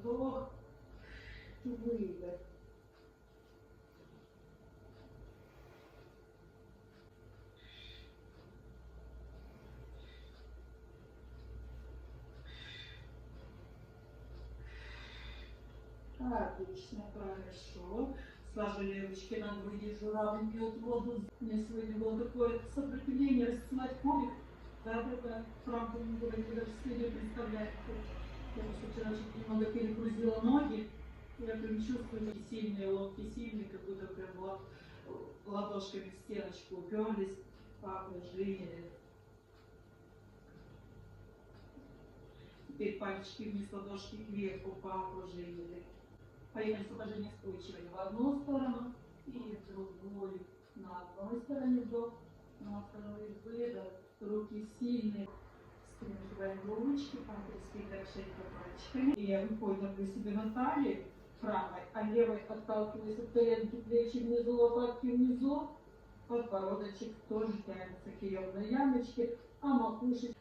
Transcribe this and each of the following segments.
вдох і видих. Отлично, хорошо. Сложили ручки на груди, журавль пьет воду. Мне сегодня было такое сопротивление расцелать кубик. Да, это правда не было никогда в себе представлять. Потому что вчера немного перегрузила ноги. Я прям чувствую сильные локти, сильные, как будто прям ла- ладошками в стеночку уперлись, жили. Теперь пальчики вниз, ладошки кверху, папу жили. Поехали сложение стойчивое в одну сторону и в другую. На одной стороне вдох, на второй выдох. Руки сильные. Скручиваем ручки, пальчики шейка пальчиками. И я выходим себе на талии правой, а левой отталкиваюсь от коленки, плечи внизу, лопатки внизу. Подбородочек тоже тянется к еемной ямочке, а макушечка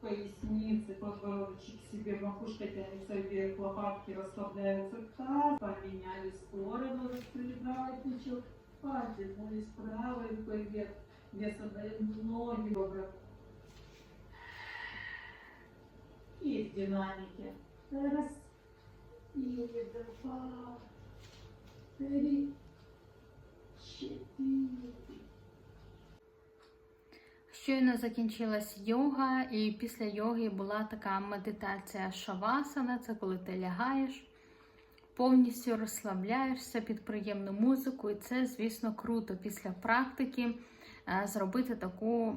поясницы, подбородочек себе, макушка тянется вверх, лопатки расслабляются к тазу, поменяли сторону, раскрыли правое плечо, потянулись правой вверх, вес отдаем в ноги, ребра. И в динамике. Раз, и два, три, четыре. Щойно закінчилась йога, і після йоги була така медитація шавасана. Це коли ти лягаєш, повністю розслабляєшся під приємну музику. І це, звісно, круто після практики зробити таку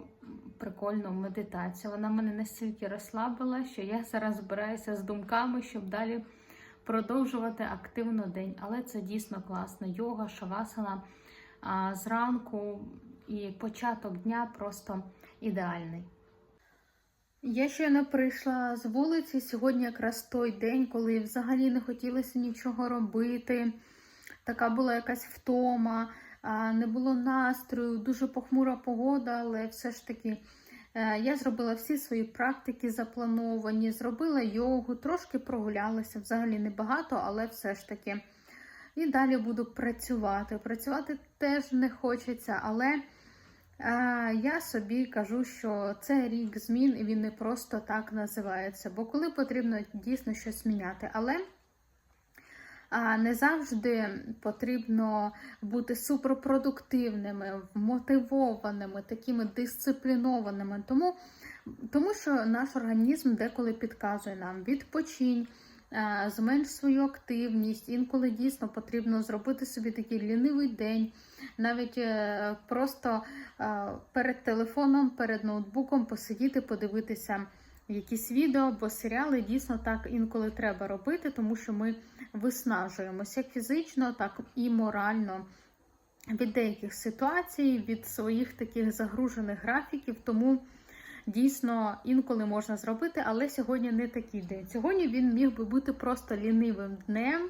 прикольну медитацію. Вона мене настільки розслабила, що я зараз збираюся з думками, щоб далі продовжувати активно день. Але це дійсно класно. Йога, шавасана зранку і початок дня просто ідеальний. Я щойно прийшла з вулиці. Сьогодні якраз той день, коли взагалі не хотілося нічого робити. Така була якась втома, не було настрою, дуже похмура погода, але все ж таки е, я зробила всі свої практики заплановані, зробила йогу, трошки прогулялася, взагалі небагато, але все ж таки. І далі буду працювати. Працювати теж не хочеться, але е, я собі кажу, що це рік змін, і він не просто так називається. Бо коли потрібно дійсно щось міняти. Але не завжди потрібно бути суперпродуктивними, мотивованими, такими дисциплінованими. Тому, тому що наш організм деколи підказує нам відпочинь. е, Зменш свою активність, інколи дійсно потрібно зробити собі такий лінивий день, навіть е, просто е, перед телефоном, перед ноутбуком посидіти, подивитися якісь відео або серіали. Дійсно так інколи треба робити, тому що ми виснажуємося як фізично, так і морально від деяких ситуацій, від своїх таких загружених графіків. Тому дійсно інколи можна зробити, але сьогодні не такий день. Сьогодні він міг би бути просто лінивим днем.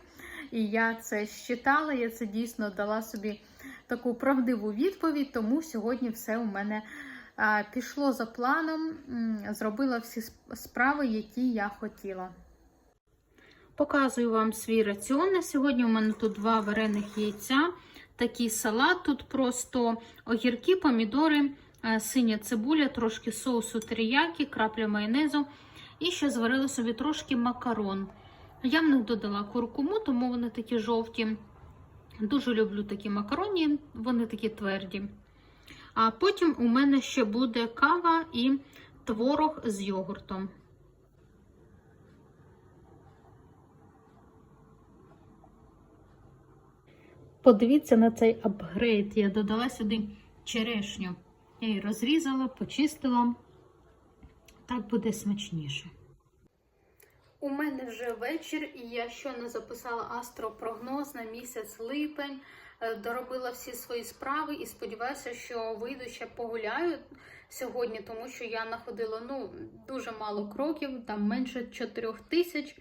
І я це щитала, я це дійсно дала собі таку правдиву відповідь, тому сьогодні все у мене пішло за планом, зробила всі справи, які я хотіла. Показую вам свій раціон. На сьогодні у мене тут два варених яйця, такий салат. Тут просто огірки, помідори, е, синя цибуля, трошки соусу теріякі, крапля майонезу. І ще зварила собі трошки макарон. Я в них додала куркуму, тому вони такі жовті. Дуже люблю такі макароні, вони такі тверді. А потім у мене ще буде кава і творог з йогуртом. Подивіться на цей апгрейд. Я додала сюди черешню. Я її розрізала, почистила. Так буде смачніше. У мене вже вечір, і я щойно записала астропрогноз на місяць липень, доробила всі свої справи і сподіваюся, що вийду ще погуляю сьогодні, тому що я находила ну, дуже мало кроків, там менше 4 тисяч.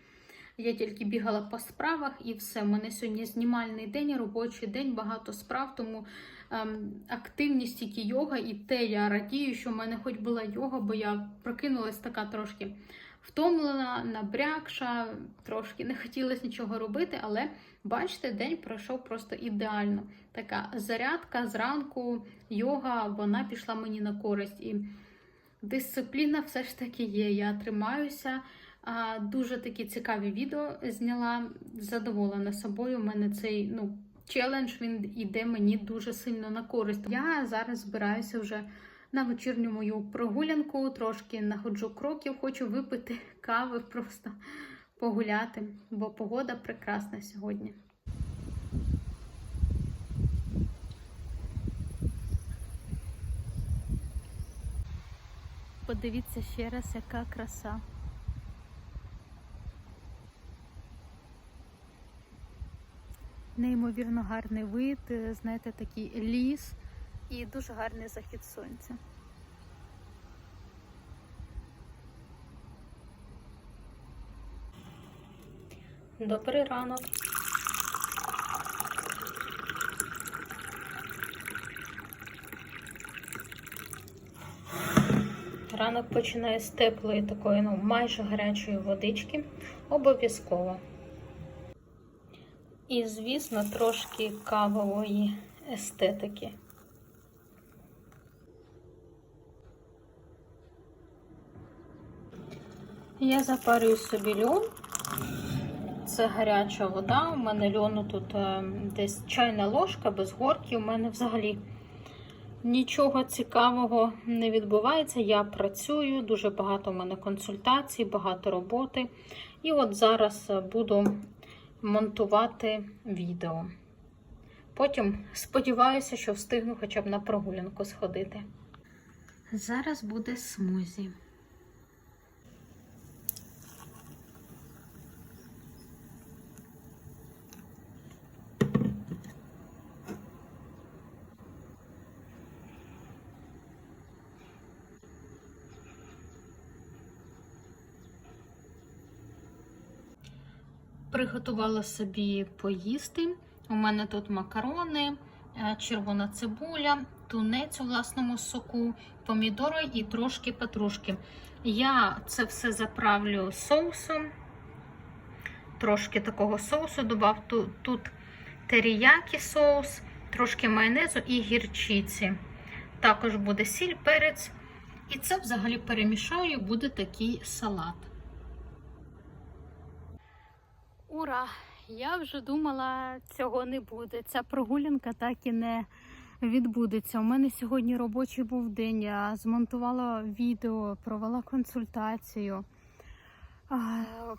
Я тільки бігала по справах і все. У мене сьогодні знімальний день, робочий день, багато справ, тому ем, активність тільки йога, і те я радію, що в мене хоч була йога, бо я прокинулась така трошки втомлена, набрякша, трошки не хотілося нічого робити, але бачите, день пройшов просто ідеально. Така зарядка зранку, йога, вона пішла мені на користь. І дисципліна все ж таки є. Я тримаюся. Дуже такі цікаві відео зняла. Задоволена собою. У мене цей ну, челендж він іде мені дуже сильно на користь. Я зараз збираюся вже на вечірню мою прогулянку, трошки находжу кроків, хочу випити кави, просто погуляти, бо погода прекрасна сьогодні. Подивіться ще раз, яка краса. Неймовірно гарний вид, е, знаєте, такий ліс і дуже гарний захід сонця. Добрий ранок. Ранок починає з теплої такої, ну, майже гарячої водички. Обов'язково. І, звісно, трошки кавової естетики. Я запарюю собі льон. Це гаряча вода. У мене льону тут е, десь чайна ложка без горки. У мене взагалі нічого цікавого не відбувається. Я працюю, дуже багато у мене консультацій, багато роботи. І от зараз е, буду монтувати відео. Потім сподіваюся, що встигну хоча б на прогулянку сходити. Зараз буде смузі. Приготувала собі поїсти. У мене тут макарони, е, червона цибуля, тунець у власному соку, помідори і трошки петрушки. Я це все заправлю соусом. Трошки такого соусу додав. Тут, теріякі соус, трошки майонезу і гірчиці. Також буде сіль, перець. І це взагалі перемішаю, буде такий салат. Ура! Я вже думала, цього не буде. Ця прогулянка так і не відбудеться. У мене сьогодні робочий був день. Я змонтувала відео, провела консультацію.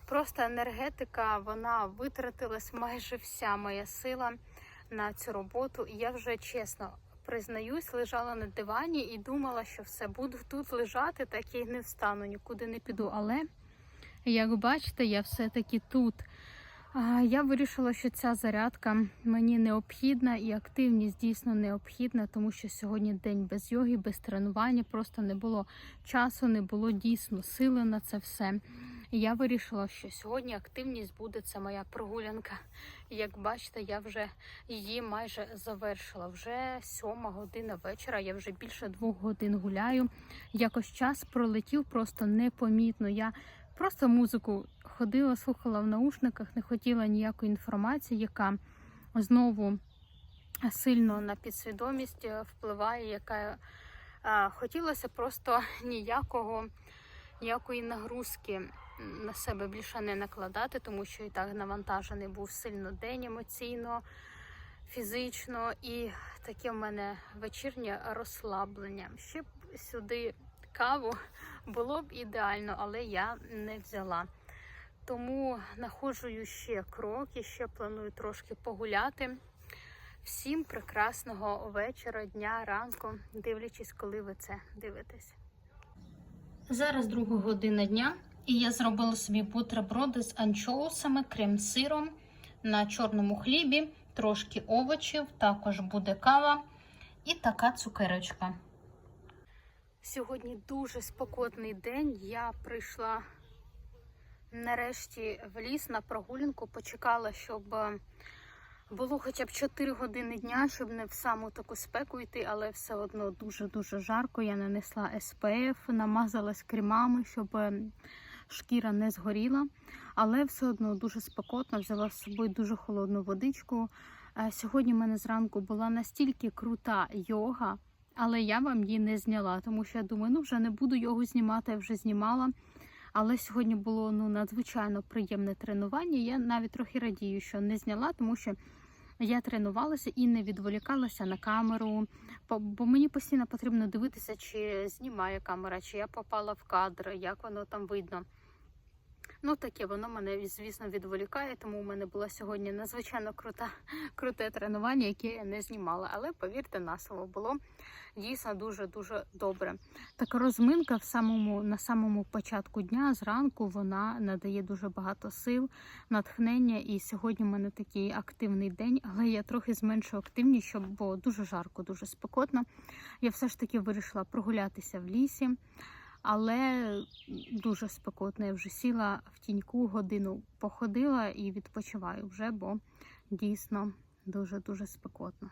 Просто енергетика, вона витратилась майже вся моя сила на цю роботу. І я вже чесно признаюсь, лежала на дивані і думала, що все буду тут лежати, так і не встану, нікуди не піду. Але як бачите, я все-таки тут. Я вирішила, що ця зарядка мені необхідна і активність дійсно необхідна, тому що сьогодні день без йоги, без тренування, просто не було часу, не було дійсно сили на це все. І я вирішила, що сьогодні активність буде це моя прогулянка. Як бачите, я вже її майже завершила. Вже сьома година вечора. Я вже більше двох годин гуляю. Якось час пролетів просто непомітно. Я Просто музику ходила, слухала в наушниках, не хотіла ніякої інформації, яка знову сильно на підсвідомість впливає, яка хотілося просто ніякого, ніякої нагрузки на себе більше не накладати, тому що і так навантажений був сильно день емоційно, фізично, і таке в мене вечірнє розслаблення. Ще сюди каву було б ідеально, але я не взяла. Тому находжую ще кроки, ще планую трошки погуляти. Всім прекрасного вечора, дня, ранку, дивлячись, коли ви це дивитесь. Зараз друга година дня, і я зробила собі бутерброди з анчоусами, крем-сиром на чорному хлібі, трошки овочів, також буде кава і така цукерочка. Сьогодні дуже спокотний день. Я прийшла нарешті в ліс на прогулянку, почекала, щоб е, було хоча б 4 години дня, щоб не в саму таку спеку йти, але все одно дуже-дуже жарко. Я нанесла СПФ, намазалась кремами, щоб е, шкіра не згоріла, але все одно дуже спекотно, взяла з собою дуже холодну водичку. Е, Сьогодні в мене зранку була настільки крута йога, але я вам її не зняла, тому що я думаю, ну вже не буду йогу знімати, я вже знімала. Але сьогодні було ну надзвичайно приємне тренування. Я навіть трохи радію, що не зняла, тому що я тренувалася і не відволікалася на камеру. Бо мені постійно потрібно дивитися, чи знімає камера, чи я попала в кадр, як воно там видно. Ну, таке воно мене, звісно, відволікає, тому у мене було сьогодні надзвичайно крута, круте тренування, яке я не знімала. Але повірте на слово, було дійсно дуже-дуже добре. Така розминка в самому, на самому початку дня, зранку, вона надає дуже багато сил, натхнення. І сьогодні в мене такий активний день, але я трохи зменшую активність, щоб бо дуже жарко, дуже спекотно. Я все ж таки вирішила прогулятися в лісі. Але дуже спекотно. Я вже сіла в тіньку, годину походила і відпочиваю вже, бо дійсно дуже-дуже спекотно.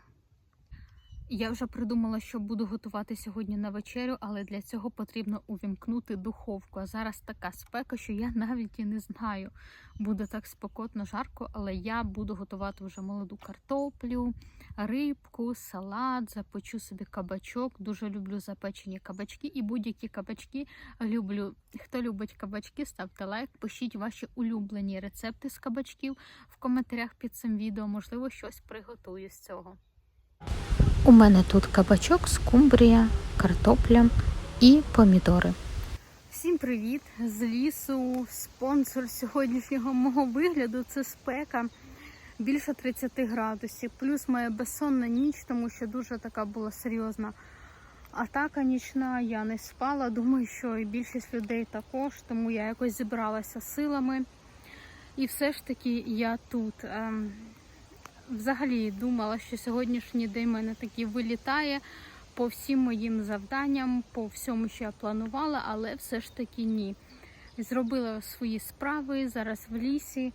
Я вже придумала, що буду готувати сьогодні на вечерю, але для цього потрібно увімкнути духовку. А зараз така спека, що я навіть і не знаю. Буде так спекотно, жарко, але я буду готувати вже молоду картоплю, рибку, салат, запечу собі кабачок. Дуже люблю запечені кабачки і будь-які кабачки люблю. Хто любить кабачки, ставте лайк, пишіть ваші улюблені рецепти з кабачків в коментарях під цим відео. Можливо, щось приготую з цього. У мене тут кабачок, скумбрія, картопля і помідори. Всім привіт з лісу. Спонсор сьогоднішнього мого вигляду це спека більше 30 градусів. Плюс моя безсонна ніч, тому що дуже така була серйозна атака нічна. Я не спала. Думаю, що і більшість людей також, тому я якось зібралася силами. І все ж таки я тут. Взагалі думала, що сьогоднішній день мене такий вилітає по всім моїм завданням, по всьому, що я планувала, але все ж таки ні. Зробила свої справи зараз в лісі.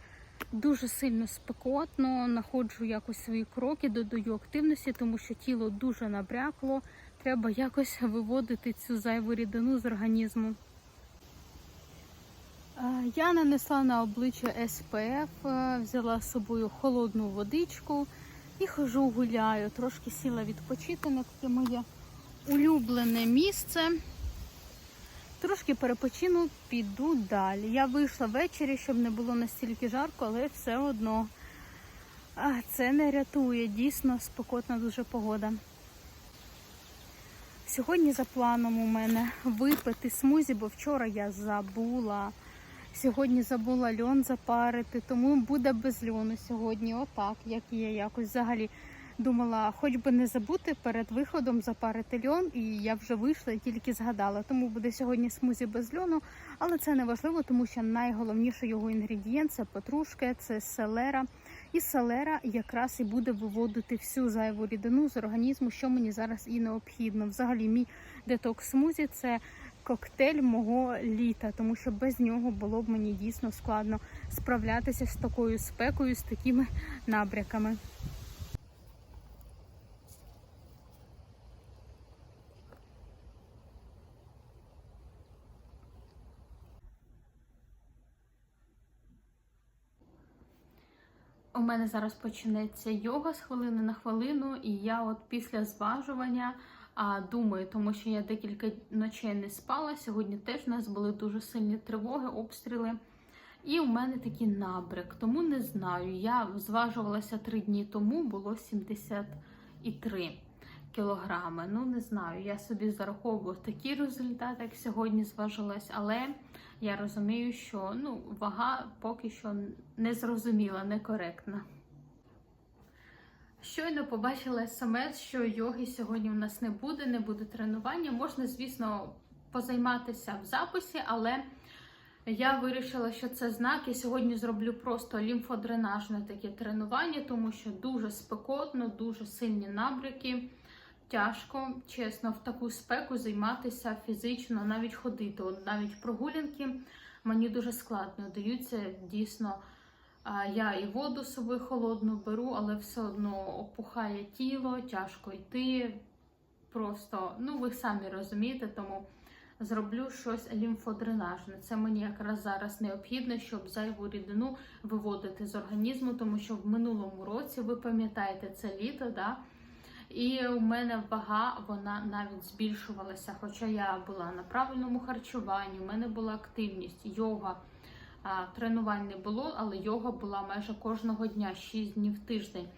Дуже сильно спекотно, знаходжу якось свої кроки, додаю активності, тому що тіло дуже набрякло. Треба якось виводити цю зайву рідину з організму. Е, Я нанесла на обличчя SPF, е, взяла з собою холодну водичку і хожу гуляю. Трошки сіла відпочити на таке моє улюблене місце. Трошки перепочину, піду далі. Я вийшла ввечері, щоб не було настільки жарко, але все одно це не рятує. Дійсно спекотна дуже погода. Сьогодні за планом у мене випити смузі, бо вчора я забула. Сьогодні забула льон запарити, тому буде без льону сьогодні. Отак, як є якось взагалі. Думала, хоч би не забути перед виходом запарити льон, і я вже вийшла і тільки згадала. Тому буде сьогодні смузі без льону, але це не важливо, тому що найголовніший його інгредієнт це петрушка, це селера. І селера якраз і буде виводити всю зайву рідину з організму, що мені зараз і необхідно. Взагалі, мій детокс смузі це коктейль мого літа, тому що без нього було б мені дійсно складно справлятися з такою спекою, з такими набряками. У мене зараз почнеться йога з хвилини на хвилину, і я от після зважування думаю, тому що я декілька ночей не спала. Сьогодні теж у нас були дуже сильні тривоги, обстріли. І у мене такий набряк, тому не знаю. Я зважувалася три дні тому, було 73 кілограми. Ну, не знаю, я собі зараховую такий результат, як сьогодні зважилась, але я розумію, що ну, вага поки що не зрозуміла, некоректна. Щойно побачила смс, що йоги сьогодні у нас не буде, не буде тренування. Можна, звісно, позайматися в записі, але я вирішила, що це знак. І сьогодні зроблю просто лімфодренажне таке тренування, тому що дуже спекотно, дуже сильні набряки. Тяжко, чесно, в таку спеку займатися фізично, навіть ходити. Навіть прогулянки мені дуже складно даються. Дійсно, я і воду з собою холодну беру, але все одно опухає тіло, тяжко йти. Просто, ну ви самі розумієте, тому зроблю щось лімфодренажне. Це мені якраз зараз необхідно, щоб зайву рідину виводити з організму, тому що в минулому році, ви пам'ятаєте, це літо, да? І у мене вага вона навіть збільшувалася. Хоча я була на правильному харчуванні, у мене була активність, йога. Тренувань не було, але йога була майже кожного дня, 6 днів в тиждень.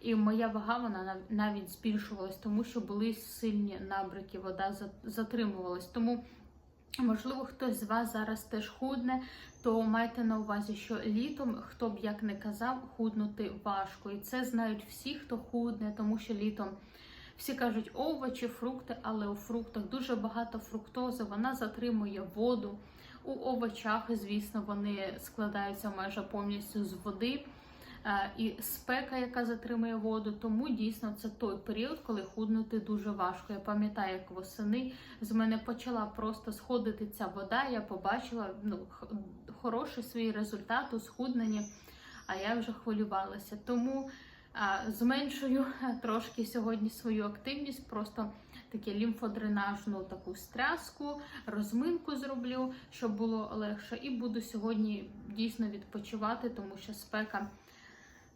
І моя вага вона нав- навіть збільшувалась, тому що були сильні набрики, вода затримувалась. Тому, можливо, хтось з вас зараз теж худне, то майте на увазі, що літом, хто б як не казав, худнути важко. І це знають всі, хто худне, тому що літом. Всі кажуть овочі, фрукти, але у фруктах дуже багато фруктози, вона затримує воду. У овочах, звісно, вони складаються майже повністю з води. Е, І спека, яка затримує воду, тому дійсно це той період, коли худнути дуже важко. Я пам'ятаю, як восени з мене почала просто сходити ця вода. Я побачила ну, хороший свій результат у схудненні, а я вже хвилювалася. Тому а, зменшую трошки сьогодні свою активність, просто таке лімфодренажну таку стряску, розминку зроблю, щоб було легше. І буду сьогодні дійсно відпочивати, тому що спека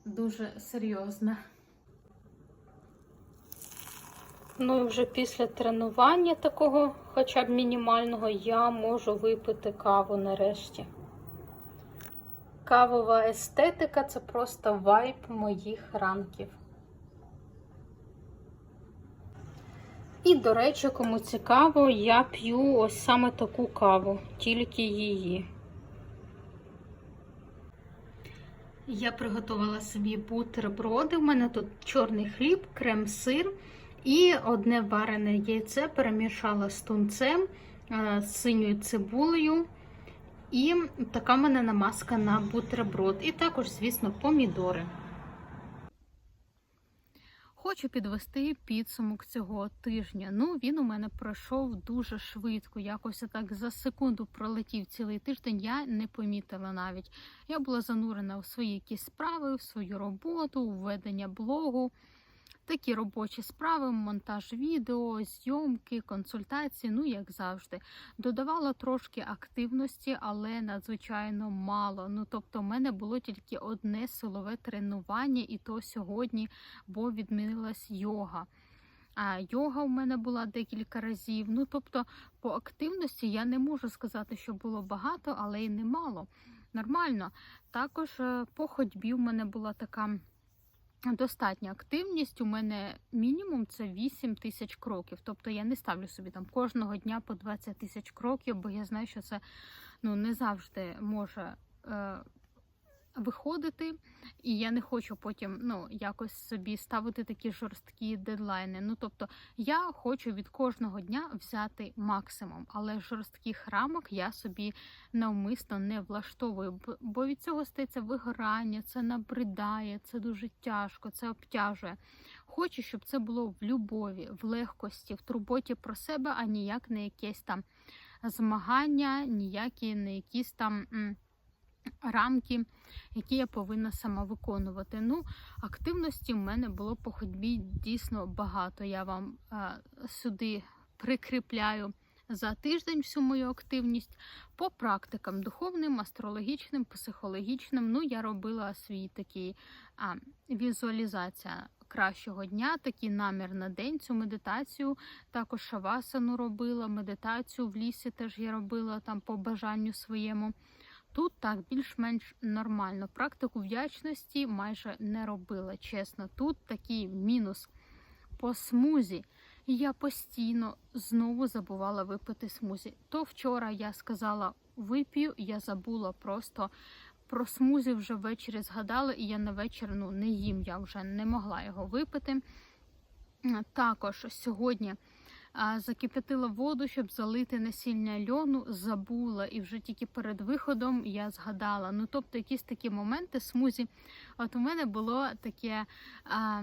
дуже серйозна. Ну і вже після тренування такого, хоча б мінімального, я можу випити каву нарешті. Кавова естетика це просто вайб моїх ранків. І, до речі, кому цікаво, я п'ю ось саме таку каву, тільки її. Я приготувала собі бутерброди. У мене тут чорний хліб, крем-сир і одне варене яйце перемішала з тунцем, е, з синьою цибулею. І така в мене намазка на бутерброд. І також, звісно, помідори. Хочу підвести підсумок цього тижня. Ну, він у мене пройшов дуже швидко. Якось так за секунду пролетів цілий тиждень. Я не помітила навіть. Я була занурена у свої якісь справи, в свою роботу, у ведення блогу. Такі робочі справи, монтаж відео, зйомки, консультації, ну як завжди. Додавала трошки активності, але надзвичайно мало. Ну тобто, в мене було тільки одне силове тренування, і то сьогодні, бо відмінилась йога. А йога у мене була декілька разів. Ну тобто, по активності я не можу сказати, що було багато, але й немало. Нормально. Також е, по ходьбі у мене була така. Достатня активність. У мене мінімум це 8 тисяч кроків. Тобто я не ставлю собі там кожного дня по 20 тисяч кроків, бо я знаю, що це ну, не завжди може е, виходити. І я не хочу потім ну, якось собі ставити такі жорсткі дедлайни. Ну, тобто, я хочу від кожного дня взяти максимум, але жорстких рамок я собі навмисно не влаштовую, бо від цього стається вигорання, це набридає, це дуже тяжко, це обтяжує. Хочу, щоб це було в любові, в легкості, в турботі про себе, а ніяк не якесь там змагання, ніякі не якісь там. Рамки, які я повинна сама виконувати. Ну, активності в мене було по ходьбі дійсно багато. Я вам е, сюди прикріпляю за тиждень всю мою активність по практикам духовним, астрологічним, психологічним. Ну, я робила свій такий а, візуалізація кращого дня, такий намір на день, цю медитацію. Також шавасану робила, медитацію в лісі теж я робила там по бажанню своєму. Тут так більш-менш нормально. Практику вдячності майже не робила, чесно. Тут такий мінус по смузі. Я постійно знову забувала випити смузі. То вчора я сказала вип'ю, я забула просто про смузі вже ввечері згадала, і я на вечір ну, не їм, я вже не могла його випити. Також сьогодні закип'ятила воду, щоб залити насіння льону, забула, і вже тільки перед виходом я згадала. Ну, тобто, якісь такі моменти смузі. От у мене було таке. А,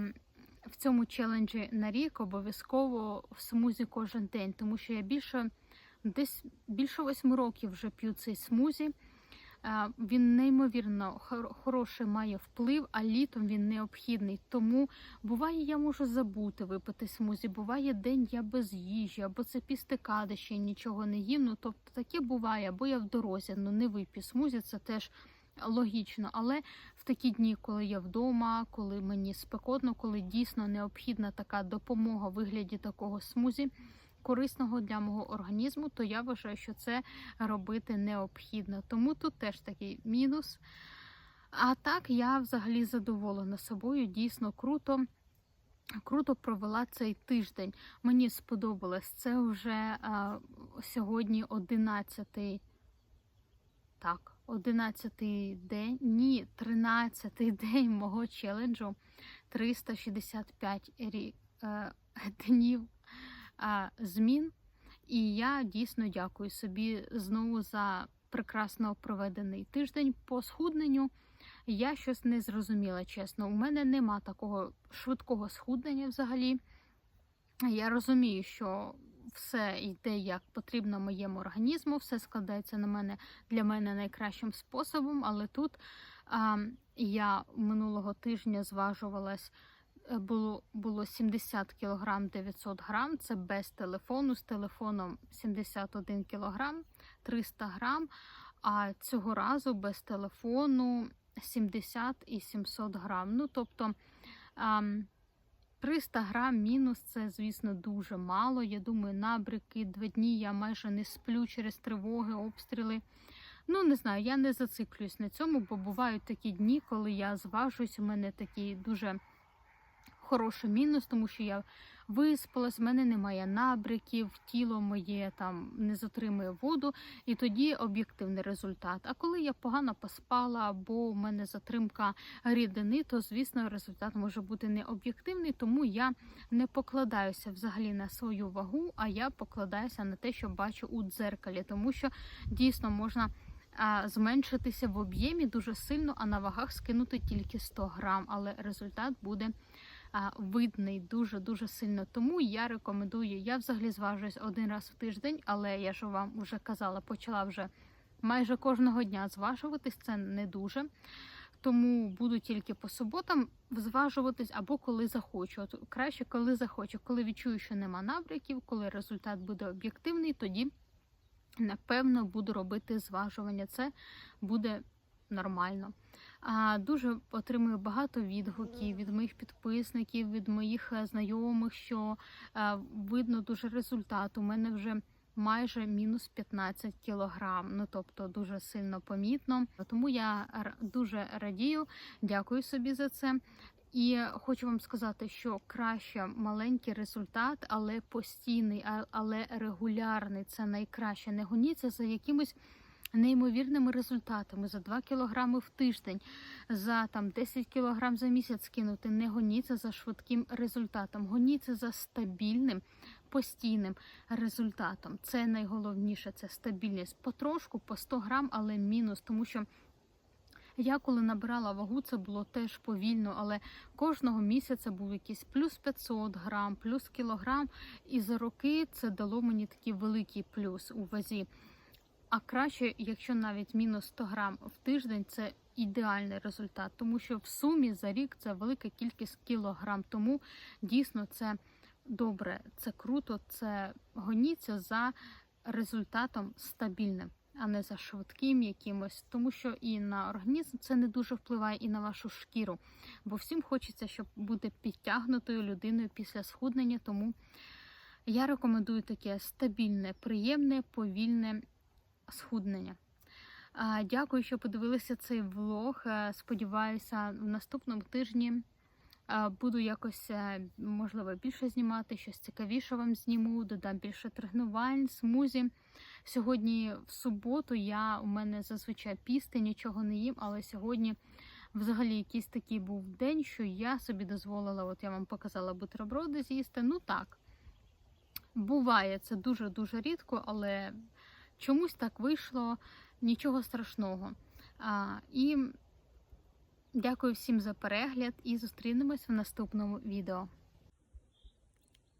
в цьому челенджі на рік обов'язково в смузі кожен день, тому що я більше десь більше восьми років вже п'ю цей смузі. Е, Він неймовірно хор- хороший має вплив, а літом він необхідний. Тому буває, я можу забути випити смузі. Буває день я без їжі, або це пістикади, ще нічого не їм. Ну тобто таке буває, або я в дорозі, ну не вип'ю смузі, це теж логічно. Але в такі дні, коли я вдома, коли мені спекотно, коли дійсно необхідна така допомога в вигляді такого смузі. Корисного для мого організму, то я вважаю, що це робити необхідно. Тому тут теж такий мінус. А так я взагалі задоволена собою. Дійсно круто. Круто провела цей тиждень. Мені сподобалось. Це вже а, сьогодні 11 так, 11-й день, ні, 13-й день мого челенджу. 365 рі, е, днів змін. І я дійсно дякую собі знову за прекрасно проведений тиждень по схудненню. Я щось не зрозуміла, чесно. У мене нема такого швидкого схуднення взагалі. Я розумію, що все йде як потрібно моєму організму, все складається на мене для мене найкращим способом. Але тут а, я минулого тижня зважувалась. Е, Було було 70 кг 900 грам. Це без телефону. З телефоном 71 кг 300 грам. А цього разу без телефону 70 і 700 грам. Ну тобто. 300 грам мінус це, звісно, дуже мало. Я думаю, набряки, два дні я майже не сплю через тривоги, обстріли. Ну, не знаю, я не зациклююсь на цьому, бо бувають такі дні, коли я зважуюсь, у мене такий дуже хороший мінус, тому що я виспалась, в мене немає набряків, тіло моє там не затримує воду, і тоді об'єктивний результат. А коли я погано поспала, або в мене затримка рідини, то звісно результат може бути не об'єктивний, тому я не покладаюся взагалі на свою вагу, а я покладаюся на те, що бачу у дзеркалі, тому що дійсно можна. Зменшитися в об'ємі дуже сильно, а на вагах скинути тільки 100 грам, але результат буде видний дуже дуже сильно. Тому я рекомендую. Я взагалі зважуюсь один раз в тиждень, але я ж вам вже казала, почала вже майже кожного дня зважуватись. Це не дуже. Тому буду тільки по суботам зважуватись або коли захочу. От краще, коли захочу, коли відчую, що нема набряків, коли результат буде об'єктивний, тоді напевно буду робити зважування. Це буде нормально. А дуже отримую багато відгуків від моїх підписників, від моїх е, знайомих, що е, видно дуже результат. У мене вже майже мінус 15 кілограм. Ну тобто дуже сильно помітно. Тому я дуже радію, дякую собі за це. І хочу вам сказати, що краще маленький результат, але постійний, але регулярний. Це найкраще. Не гоніться за якимось неймовірними результатами за 2 кілограми в тиждень, за там 10 кілограм за місяць скинути. Не гоніться за швидким результатом, гоніться за стабільним. Постійним результатом це найголовніше, це стабільність. Потрошку по 100 грам, але мінус, тому що я коли набирала вагу, це було теж повільно, але кожного місяця був якийсь плюс 500 грам, плюс кілограм, і за роки це дало мені такий великий плюс у вазі. А краще, якщо навіть мінус 100 грам в тиждень, це ідеальний результат, тому що в сумі за рік це велика кількість кілограм. Тому дійсно це добре, це круто, це гоніться за результатом стабільним, а не за швидким якимось, тому що і на організм це не дуже впливає, і на вашу шкіру. Бо всім хочеться, щоб бути підтягнутою людиною після схуднення. Тому я рекомендую таке стабільне, приємне, повільне схуднення. Дякую, що подивилися цей влог. Е, Сподіваюся, в наступному тижні е, буду якось е, можливо більше знімати, щось цікавіше вам зніму, додам більше тренувань, смузі. Сьогодні в суботу я у мене зазвичай пісти, нічого не їм, але сьогодні взагалі якийсь такий був день, що я собі дозволила, от я вам показала бутерброди з'їсти. Ну так, буває, це дуже-дуже рідко, але чомусь так вийшло, нічого страшного. А, і дякую всім за перегляд і зустрінемось в наступному відео.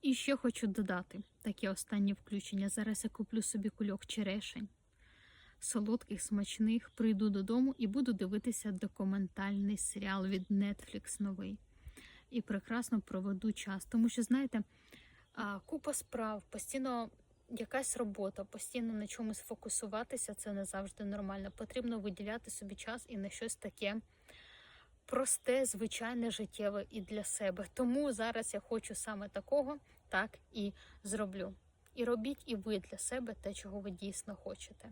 І ще хочу додати таке останнє включення. Зараз я куплю собі кульок черешень. солодких, смачних, прийду додому і буду дивитися документальний серіал від Netflix новий. І прекрасно проведу час. Тому що, знаєте, купа справ, постійно якась робота, постійно на чомусь фокусуватися це не завжди нормально. Потрібно виділяти собі час і на щось таке просте, звичайне, життєве і для себе. Тому зараз я хочу саме такого, так і зроблю. І робіть і ви для себе те, чого ви дійсно хочете.